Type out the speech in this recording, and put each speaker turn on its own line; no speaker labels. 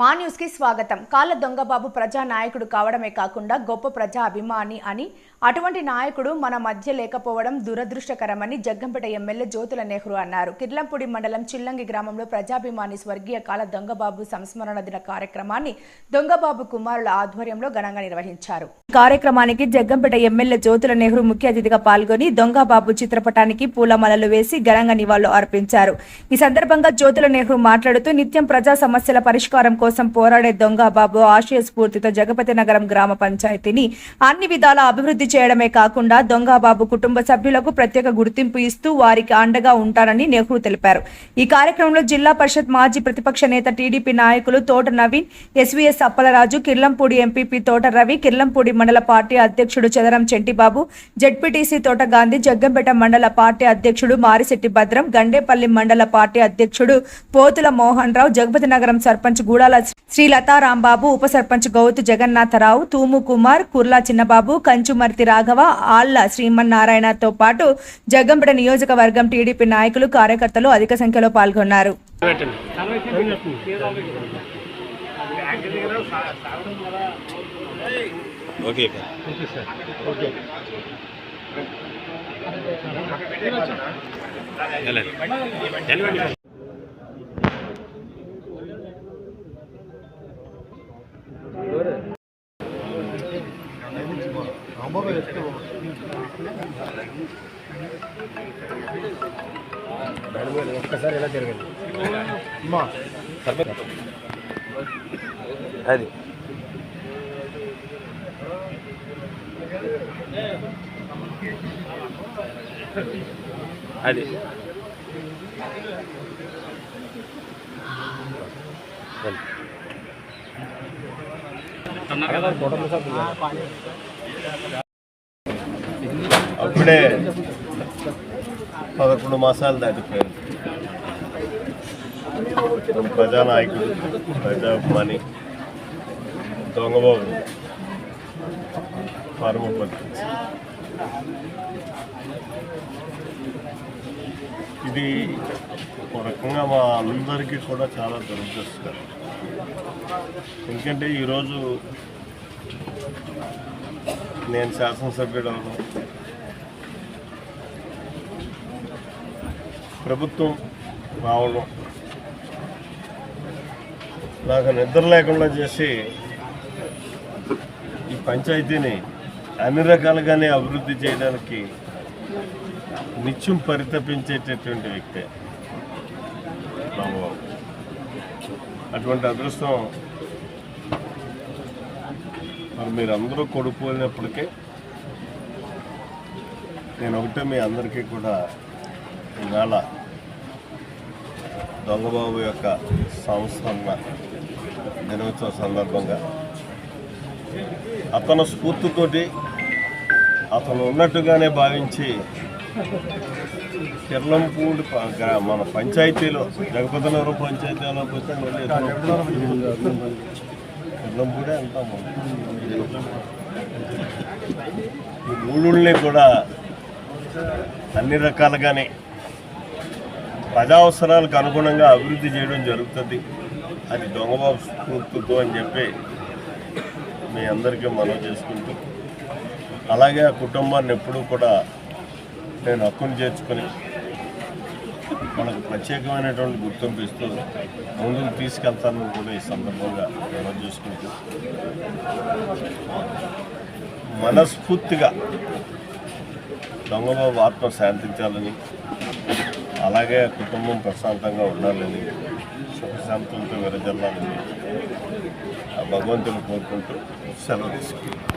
మా న్యూస్కి స్వాగతం. కాళ్ళ దొంగబాబు ప్రజా నాయకుడు కావడమే కాకుండా గొప్ప ప్రజా అభిమాని అని అటువంటి నాయకుడు మన మధ్య లేకపోవడం దురదృష్టకరమని జగ్గంపేట ఎమ్మెల్యే జ్యోతుల నెహ్రూ అన్నారు. కిర్లంపూడి మండలం చిల్లంగి గ్రామంలో ప్రజాభిమాని స్వర్గీయ కాల దొంగబాబు సంస్మరణ దిన కార్యక్రమాన్ని దొంగబాబు కుమారుల ఆధ్వర్యంలో ఘనంగా నిర్వహించారు. కార్యక్రమానికి జగ్గంపేట ఎమ్మెల్యే జ్యోతుల నెహ్రూ ముఖ్య అతిథిగా పాల్గొని దొంగబాబు చిత్రపటానికి పూలమాలలు వేసి ఘనంగా నివాళులు అర్పించారు. ఈ సందర్భంగా జ్యోతుల నెహ్రూ మాట్లాడుతూ నిత్యం ప్రజా సమస్యల పరిష్కారం కోసం పోరాడే దొంగబాబు ఆశయ స్ఫూర్తితో జగపతి నగరం గ్రామ పంచాయతీని అన్ని విధాల అభివృద్ధి చేయడమే కాకుండా దొంగబాబు కుటుంబ సభ్యులకు ప్రత్యేక గుర్తింపు ఇస్తూ వారికి అండగా ఉంటారని నెహ్రూ తెలిపారు. ఈ కార్యక్రమంలో జిల్లా పరిషత్ మాజీ ప్రతిపక్ష నేత టీడీపీ నాయకులు తోట నవీన్ ఎస్వీఎస్ అప్పలరాజు కిర్లంపూడి ఎంపీపీ తోట రవి కిర్లంపూడి మండల పార్టీ అధ్యక్షుడు చదరం చెంటిబాబు జడ్పీటీసీ తోట గాంధీ జగ్గంపేట మండల పార్టీ అధ్యక్షుడు మారిశెట్టి భద్రం గండేపల్లి మండల పార్టీ అధ్యక్షుడు పోతుల మోహన్ రావు జగపతి నగరం సర్పంచ్ గూడాల శ్రీ రాంబాబు ఉప సర్పంచ్ గౌతు జగన్నాథరావు తూము కుమార్ కుర్లా చిన్నబాబు కంచుమర్తి రాఘవ ఆళ్ళ శ్రీమన్నారాయణతో పాటు జగ్గంపేట నియోజకవర్గం టీడీపీ నాయకులు కార్యకర్తలు అధిక సంఖ్యలో పాల్గొన్నారు.
ఓకే వెళ్ళండి.
ఒక్కసారి ఎలా తిరగండి
అది అది
అప్పుడే పదకొండు మాసాలు దాటిపోయింది ప్రజా ప్రజానాయకుడు ప్రజాభిమాని దొంగబాబు పరమపతి. ఇది ఒక రకంగా మా అందరికీ కూడా చాలా దురదృష్టకరం. ఎందుకంటే ఈరోజు నేను శాసనసభ్యుడు ప్రభుత్వం రావడం నాకు నిద్ర లేకుండా చేసి ఈ పంచాయతీని అన్ని రకాలుగానే అభివృద్ధి చేయడానికి నిత్యం పరితపించేటటువంటి వ్యక్తే బాబు అటువంటి అదృష్టం మరి మీరందరూ కొడుకుపోయినప్పటికే నేను ఒకటే మీ అందరికీ కూడా ఇవాళ దొంగబాబు యొక్క సంస్మరణ దినోత్సవ సందర్భంగా అతను స్ఫూర్తితోటి అతను ఉన్నట్టుగానే భావించి కిర్లంపూడి మన పంచాయతీలో జగపతినగరం పంచాయతీలో పోతే మళ్ళీ కిర్లంపూడే అంటాము ఈ మూడుల్ని కూడా అన్ని రకాలుగానే అవసరాలకు అనుగుణంగా అభివృద్ధి చేయడం జరుగుతుంది. అది దొంగబాబు స్ఫూర్తితో అని చెప్పి మీ అందరికీ మనవి చేసుకుంటూ అలాగే ఆ కుటుంబాన్ని ఎప్పుడూ కూడా నేను హక్కును చేర్చుకొని మనకు ప్రత్యేకమైనటువంటి గుర్తింపు ఇస్తూ ముందుకు తీసుకెళ్తానని కూడా ఈ సందర్భంగా మనం చేసుకుంటూ మనస్ఫూర్తిగా దొంగబాబు ఆత్మ శాంతించాలని అలాగే కుటుంబం ప్రశాంతంగా ఉండాలని సుఖశాంతులతో విరజల్లాలని ఆ భగవంతుని కోరుకుంటూ సెలవు తీసుకుంటాం